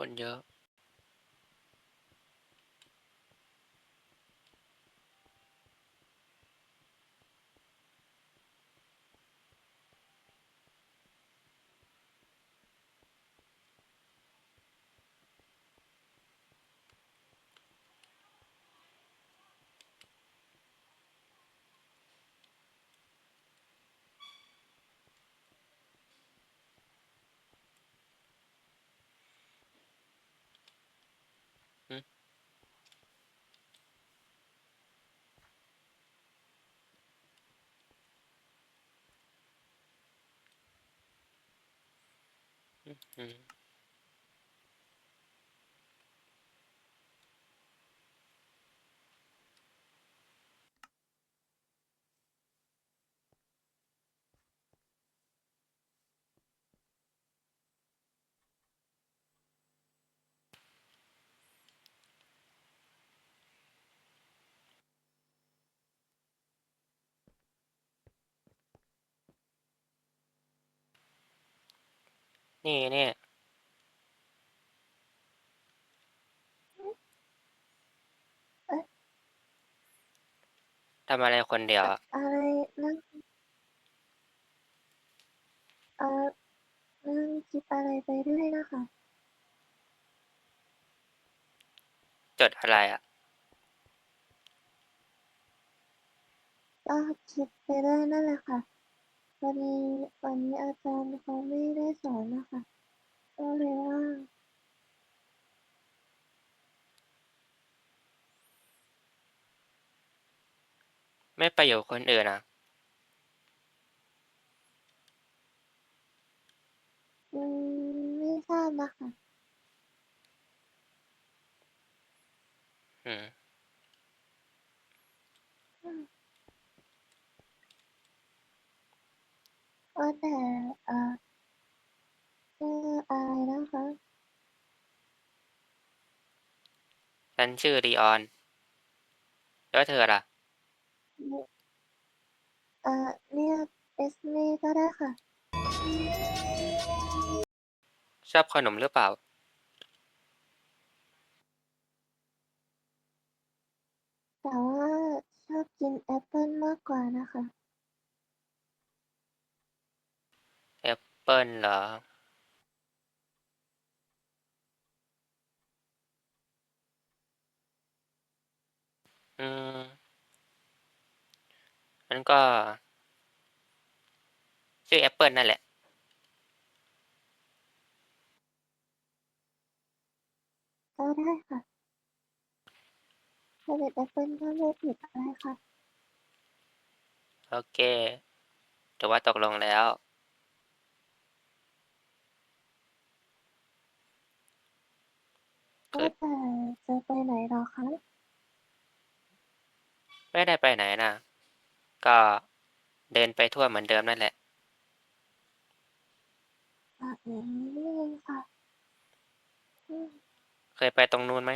คน เนี่นี่ทำอะไรคนเดียวอะอะไรนั่งเอ่อนั่งคิดอะไรไปด้วยนะคะ จดอะไรอะ ก็คิดไปด้วยนั่นแหละค่ะวันนี้วันนี้อาจารย์เขาไม่ได้สอน นะคะก็เลยว่างไม่ไปอยู่คนอื่นอะ อืมไม่ทราบนะคะอืม ว่าแต่เอ่อ ชื่ออะไรนะคะ ฉันชื่อดีออน แล้วเธอล่ะ เอ่อเรียกเอสเมก็ได้ค่ะ ชอบขนมหรือเปล่า แต่ว่าชอบกินแอปเปิลมากกว่านะคะ แอปเปิลเหรอ อืมมันก็ชื่อแอปเปิลนั่นแหละ ก็ได้ค่ะถ้าเป็นแอปเปิลก็ไม่ผิดอะไรค่ะ โอเคถือว่าตกลงแล้ว ก็แต่จะไปไหนหรอคะ ไม่ได้ไปไหนนะ ก็เดินไปทั่วเหมือนเดิมนั่นแหละ อะอย่างนี้นี่เองค่ะอืมเคยไปตรงนู้นไหม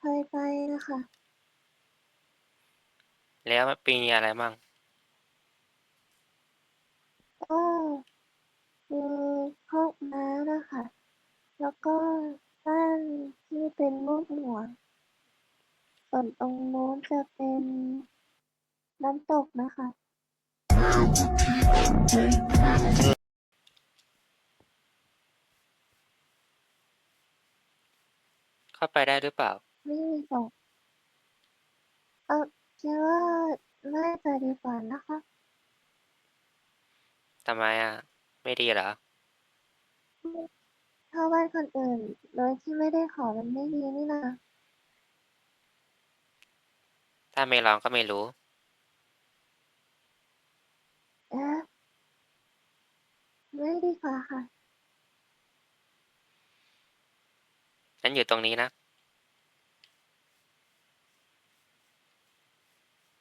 เคยไปนะคะแล้วปีมีอะไรมั่ง ก็มีพวกม้านะคะ แล้วก็บ้านที่เป็นรูปหัว ส่วนตรงโน้นจะเป็นน้ำตกนะคะ เข้าไปได้หรือเปล่า ไม่มีตกเออคิดว่าน่าจะดีกว่านะคะ ทำไมอะ ไม่ดีเหรอถ้าบ้านคนอื่น โดยที่ไม่ได้ขอมันไม่ดีนี่นะ ถ้าไม่ลองก็ไม่รู้ เอ๊ะไม่ดีกว่าค่ะ ฉันอยู่ตรงนี้นะ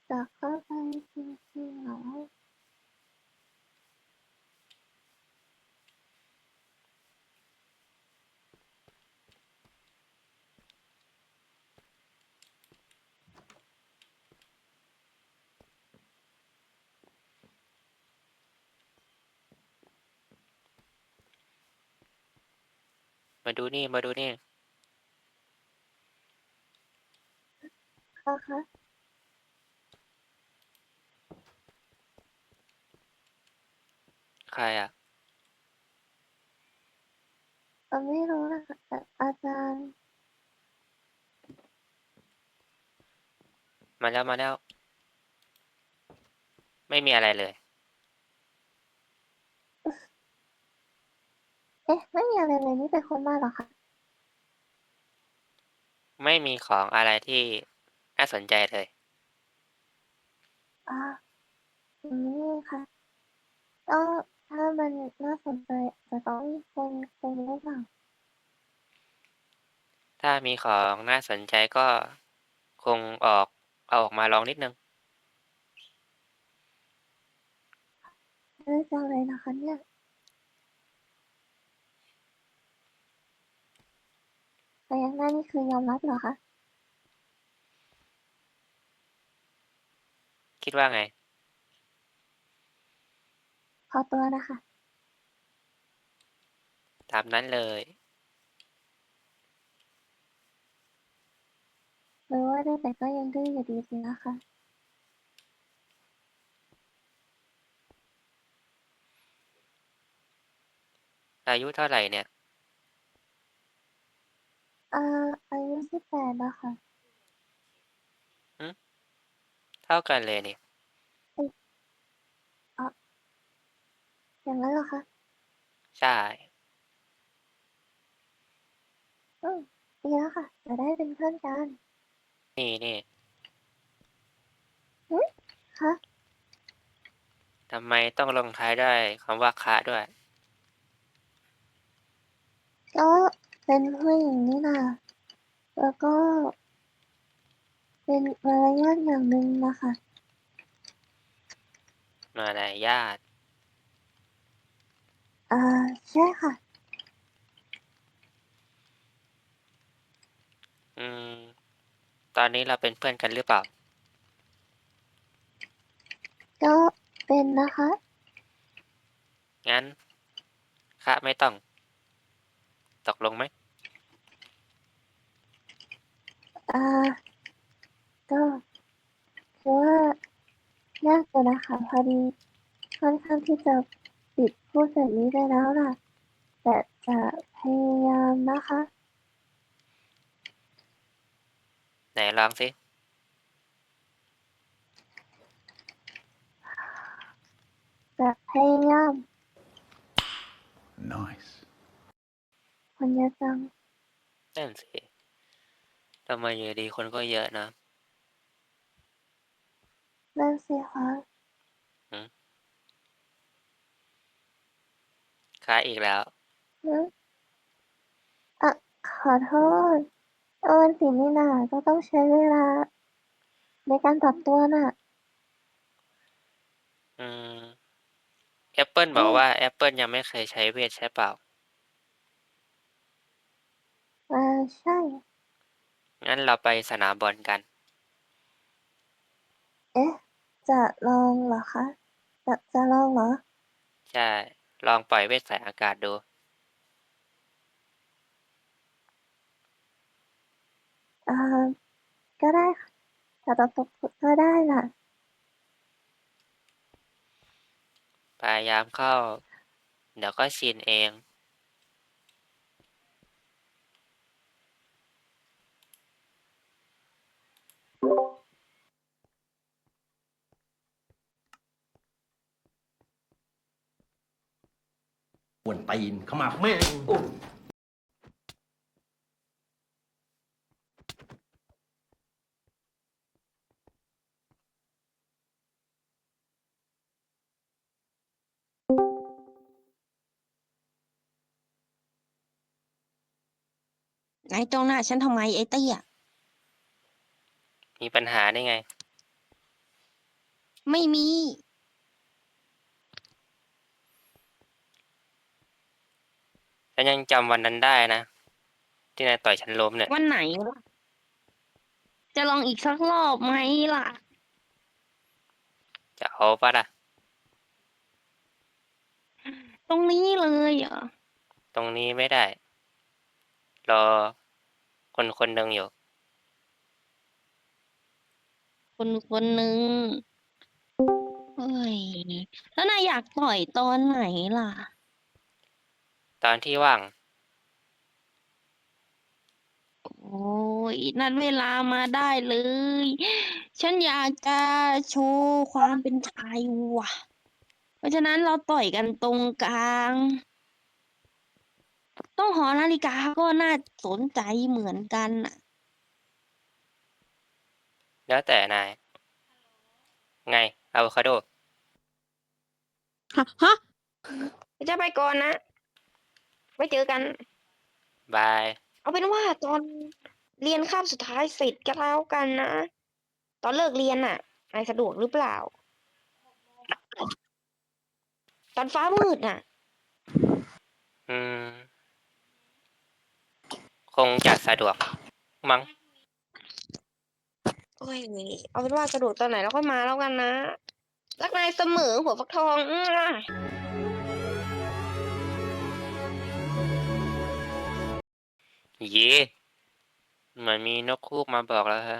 จะเข้าไปจริงๆเหรอ มาดูนี่ มาดูนี่ ค่ะคะใครอะเออไม่รู้นะคะแต่อาจารย์ มาแล้วมาแล้ว ไม่มีอะไรเลย เอ๊ะ ไม่มีอะไรเลยนี่เป็นคนบ้าเหรอคะไม่มีของอะไรที่น่าสนใจเลย อ่าอืมค่ะก็ถ้ามันน่าสนใจจะต้องคนคนหรือเปล่าถ้ามีของน่าสนใจก็คงออกเอาออกมาลองนิดนึง เลือกจังเลยนะคะเนี่ย แต่ยังหน้านี่คือยอมรับเหรอคะ คิดว่าไงขอตัวนะคะ ตามนั้นเลยหรือว่าได้แต่ก็ยังดื้ออยู่ดีสินะคะ อายุเท่าไหร่เนี่ย อ่าอายุสิบแปดนะคะเท่ากันเลยนี่อย่างนั้นเหรอคะใช่ อืมดีแล้วค่ะจะได้เป็นเพื่อนกันนี่นี่คะทำไมต้องลงท้ายด้วยคำว่าคะด้วยก็ เป็นผู้หญิงนี่นะแล้วก็ เป็นมารยาทอย่างหนึ่งนะคะมารยาทอ่าใช่ค่ะ อืม ตอนนี้เราเป็นเพื่อนกันหรือเปล่า ก็เป็นนะคะ งั้นคะไม่ต้อง ตกลงไหม อ่าก็คือว่ายากเลยนะคะ พอดีค่อนข้างที่จะปิดพูดแบบนี้ได้แล้วล่ะ แต่จะพยายามนะคะ ไหนลองสิ จะพยายาม Nice. คนเยอะจัง นั่นสิทำไมอยู่ดีคนก็เยอะนะ นั่นสิคะคะอีกแล้ว หืมอะ ขอโทษเอาวันสินี่นาก็ต้องใช้เวลา ในการปรับตัวน่ะ อืมแอปเปิลบอกอืมว่าแอปเปิลยังไม่เคยใช้เวทใช่เปล่า อ่าใช่ งั้นเราไปสนามบอลกัน เอ๊ะ จะลองเหรอคะจะจะลองเหรอ ใช่ ลองปล่อยเวทใส่อากาศดูอ่าก็ได้ค่ะแต่ตบตบก็ได้น่ะ พยายามเข้า เดี๋ยวก็ชินเอง ปวนตีนเข้ามาแม่งโอ้นายจ้องหน้าฉันทำไมไอ้เตี้ยมีปัญหาได้ไง ไม่มี ฉันยังจำวันนั้นได้นะ ที่นายต่อยฉันล้มเนี่ย วันไหนวะจะลองอีกสักรอบไหมล่ะ จะเอาปะล่ะ ตรงนี้เลยเหรอ ตรงนี้ไม่ได้ รอ คนคนหนึ่งอยู่ คนคนหนึ่งเฮ้ย แล้วนายอยากต่อยตอนไหนล่ะ ตอนที่ว่าง โอ้ยนัดเวลามาได้เลย ฉันอยากจะโชว์ความเป็นชายว่ะ เพราะฉะนั้นเราต่อยกันตรงกลาง ต้องหอนาฬิกาก็น่าสนใจเหมือนกันน่ะ แล้วแต่นาย ไงอะโวคาโด ฮะฮะจะไปก่อนนะ ไว้เจอกัน บาย เอาเป็นว่าตอนเรียนคาบสุดท้ายเสร็จก็แล้วกันนะ ตอนเลิกเรียนน่ะนายสะดวกหรือเปล่า ตอนฟ้ามืดน่ะ อืม คงจะสะดวก มั้ง โอ้ยเอาเป็นว่าสะดวกตอนไหนเราค่อยมาแล้วกันนะ รักนายเสมอหัวฟักทอง อื้อ เย่เหมือนมีนกคูกมาบอกแล้วฮะ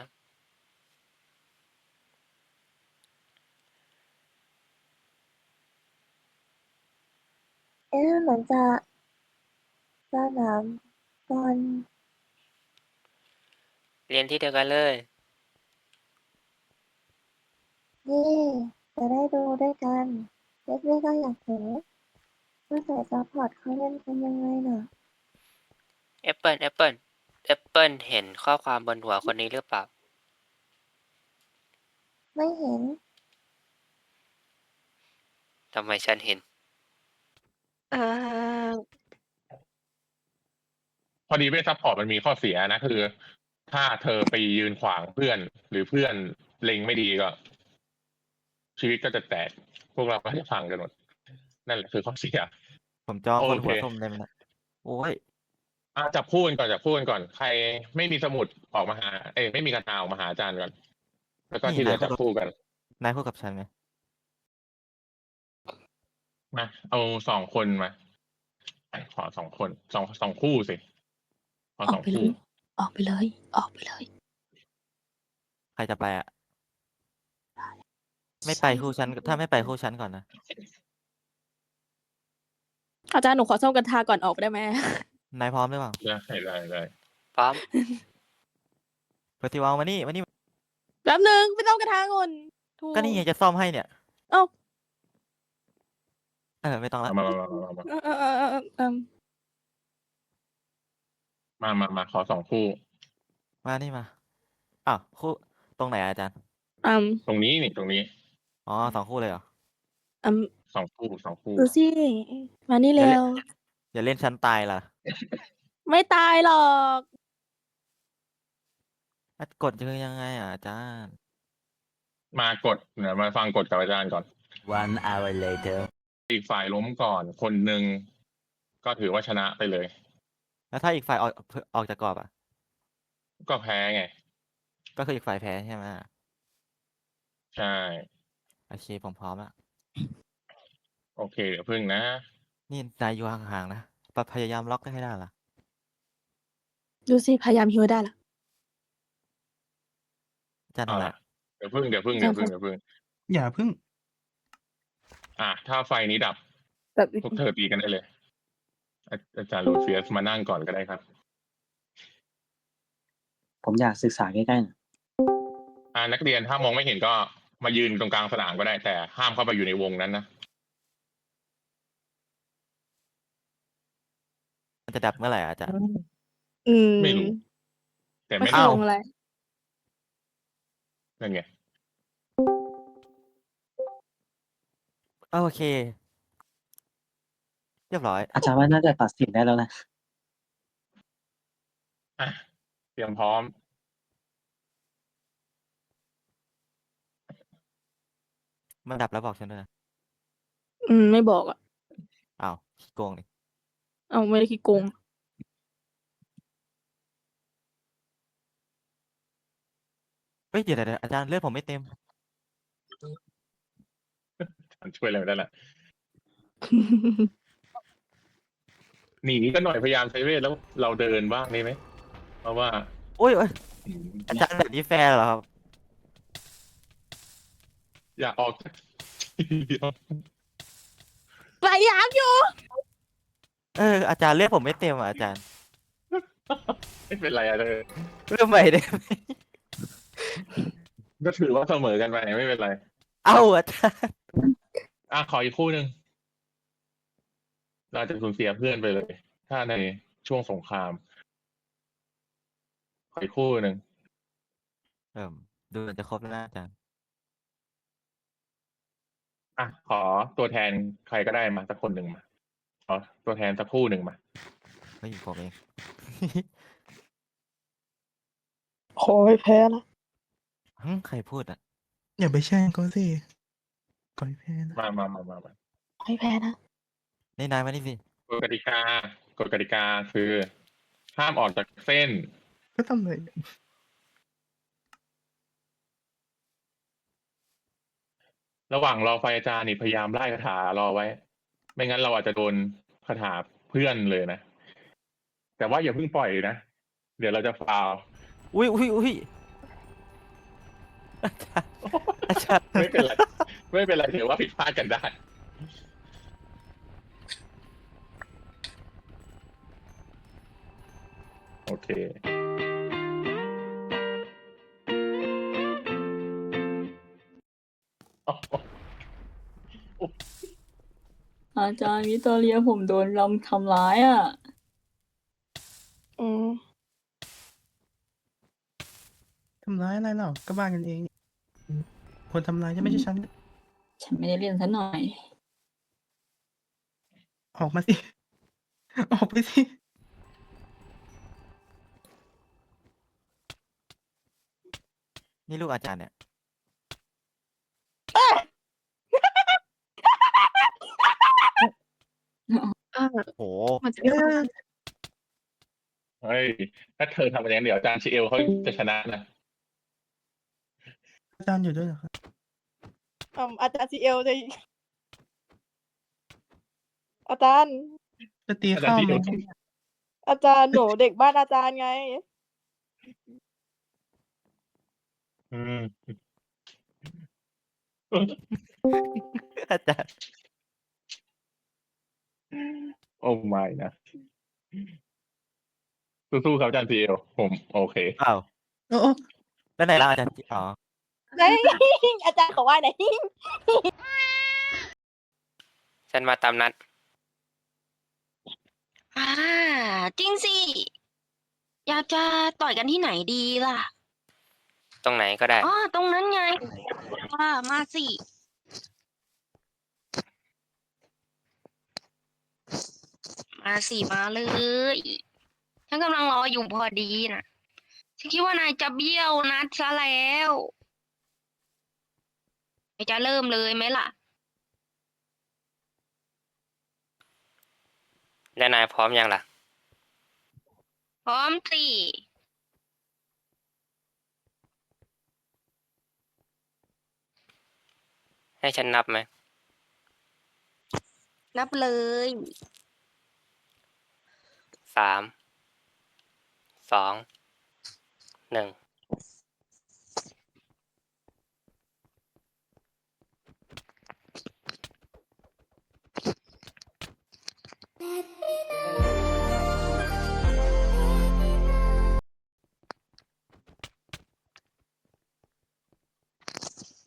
เอ๊ะเหมือนจะสนามบอลเรียนที่เดียวกันเลย เย่จะได้ดูด้วยกัน เล็กๆก็อยากรู้ว่าสายซัพพอร์ตเขาเล่นกันยังไงน่ะ แอปเปิลแอปเปิลแอปเปิลเห็นข้อความบนหัวคนนี้หรือเปล่า ไม่เห็น ทำไมฉันเห็นอ่าพอดีเวทซัพพอร์ตมันมีข้อเสียนะคือ ถ้าเธอไปยืนขวางเพื่อน หรือเพื่อนเล็งไม่ดีก็ ชีวิตก็จะแตก พวกเราก็จะพังกันหมด นั่นแหละคือข้อเสีย ผมจองคนโอเค หัวส้มได้ไหมนะโอ้ย อะจับพูดกันก่อนจับพูดกันก่อน ใครไม่มีสมุดออกมาหา เอ้ยไม่มีกระดาษออกมาหาอาจารย์ก่อน แล้วก็นี่ที่เหลือนายก็จับพูดกัน นายพูดกับฉันไหมมาเอาสองคนมาไอ้ขอสองคนสองสองคู่สิขออสออกงไปเลคู่ย ออกไปเลย ออกไปเลย ใครจะไปอะ ไม่ไปคู่ฉันถ้าไม่ไปคู่ฉันก่อนนะอาจารย์หนูขอส้มกันทาก่อนออกได้ไหม นายพร้อมหรือเปล่าได้ได้ได้พร้อมเฟสติวัลมานี่มานี่แป๊บหนึ่งไปส้มกันทาก่อนถูกก็นี่ไงจะซ่อมให้เนี่ยเอ้า เออไม่ต้องละมามามามามาเออเออเออเออเออมามามาขอสองคู่ มานี่มาอ้าวคู่ตรงไหนอะอาจารย์อืมตรงนี้นี่ตรงนี้อ๋อสองคู่เลยเหรออืมสองคู่สองคู่ ดูสิมานี่อย่าเร็เล่นวอย่าเล่นชั้นตายล่ะ ไม่ตายหรอกอะกดคือยังไงอะอาจารย์ มากดเดี๋ยวมาฟังกฎกับอาจารย์ก่อน One hour later. อีกฝ่ายล้มก่อนคนหนึ่งก็ถือว่าชนะไปเลย แล้วถ้าอีกฝ่ายออกออกจากกรอบอะ ก็แพ้ไง ก็คืออีกฝ่ายแพ้ใช่ไหมใช่ โอเคผมพร้อมละโอเคเดี๋ยวพึ่งนะ นี่นายอยู่ห่างๆนะ ปะพยายามล็อกให้ได้ล่ะ ดูสิ พยายามฮิวได้ละ อาจารย์เอาทำอะไร ละเดี๋ยวพึ่งเดี๋ยวพึ่งเดี๋ยวพึ่งเดี๋ยวพึ่งอย่าเพิ่ง อะถ้าไฟนี้ดับ แบบพวกเธอตีกันได้เลยอาอาจารย์ลูเฟียสมานั่งก่อนก็ได้ครับ ผมอยากศึกษาใกล้ๆหน่อยอ่านักเรียนถ้ามองไม่เห็นก็มายืนตรงกลางสนามก็ได้แต่ห้ามเข้าไปอยู่ในวงนั้นนะ มัน จะดับเมื่อไหร่อะอาจารย์ อืมไม่รู้ แต่ไม่ไม่เคยได้ลงอะไร นั่นไงโอเค เรียบร้อย อาจารย์ว่าน่าจะตัดสินได้แล้วนะ อะเตรียมพร้อม มันดับแล้วบอกฉันด้วยนะ อืม ไม่บอกอะ อ้าวขี้โกงนี่ เอาไม่ได้ขี้โกง เฮ้ยเดี๋ยวเดี๋ยวเดี๋ยวอาจารย์เลือดผมไม่เต็มช่วยอะไรไม่ได้ละหนีก็หน่อยพยายามใช้เวทแล้วเราเดินบ้างได้ไหม เพราะว่าโอ้ยโอ้ยอืมอาจารย์แบบนี้แฟร์เหรอครับ อยากออกสักทีเดียวพยายามอยู่ เอออาจารย์เรียกผมไม่เต็มอะอาจารย์ไม่เป็นไรอะเธอเริ่มใหม่ได้ไหมก็ถือว่าเสมอกันไปไม่เป็นไร เอ้าอาจารย์อะขออีกคู่หนึ่งเราจะสูญเสียเพื่อนไปเลย ถ้าในช่วงสงคราม ขออีกคู่หนึ่งเอิ่มดูเหมือนจะครบแล้วนะอาจารย์อะขอตัวแทนใครก็ได้มาสักคนหนึ่งมา ขอตัวแทนสักคู่หนึ่งมาเฮ้ยผมเอง ขอให้แพ้นะหึใครพูดอะ อย่าไปแช่งเขาสิก่อยแพ้นะ มามามามามาขอให้แพ้นะ นี่นายมานี่สิ กฎกติกากฎกติกาคือห้ามออกจากเส้น ก็ทำเลยระหว่างรอไฟอาจารย์นี่พยายามไล่คาถารอไว้ ไม่งั้นเราอาจจะโดนคาถาเพื่อนเลยนะ แต่ว่าอย่าเพิ่งปล่อยนะ เดี๋ยวเราจะฟาวอุ้ยอุ้ยอุ้ยอาจารย์อาจารย์ไม่เป็นไรไม่เป็นไรถือว่าผิดพลาดกันได้ โอเค อาจารย์วิตอเรียผมโดนลำทำร้ายอะ อืมทำร้ายอะไรเราก็บ้านกันเอง คนทำร้ายจะไม่ใช่ฉัน ฉันไม่ได้เล่นซะหน่อย ออกมาสิ ออกไปสิ นี่ลูกอาจารย์เนี่ย อ่า โห มันจะ เอ้ยเฮ้ยถ้าเธอทำอย่างนั้นเดี๋ยวอาจารย์ชิเอลเขาจะชนะนะอาจารย์อยู่ด้วยเหรอครับอืมอาจารย์ซีเอลจะอาจารย์ จะตีอาจารเข้าย์ชิไหเอมลอาจารย์หนูเด็กบ้านอาจารย์ไง อืมอาจารย์ โอ้ไม่นะสู้ๆครับอาจารย์ชิเอลผมโอเค อ้าวโอ้โอ้แล้วไหนล่ะอาจารย์อ๋อไหนอาจารย์ขอไหว้ไหนอยฉันมาตามนัด อ่าจริงสิ อยากจะต่อยกันที่ไหนดีล่ะ ตรงไหนก็ได้ อ๋อตรงนั้นไงอ่ามาสิ มาสิมาเลย ฉันกำลังรออยู่พอดีนะฉันคิดว่านายจะเบี้ยวนัดซะแล้วนายจะเริ่มเลยไหมล่ะ แล้วนายพร้อมยังล่ะ พร้อมสิให้ฉันนับไหม นับเลย สามสองหนึ่ง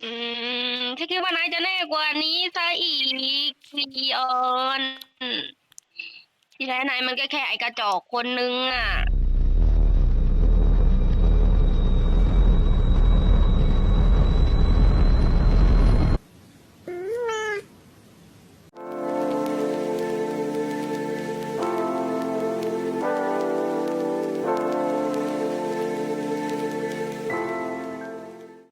อืมฉันคิดว่านายจะแน่กว่านี้ซะอีกลีออน ที่แท้นายมันก็แค่ไอกระจอกคนนึงอะ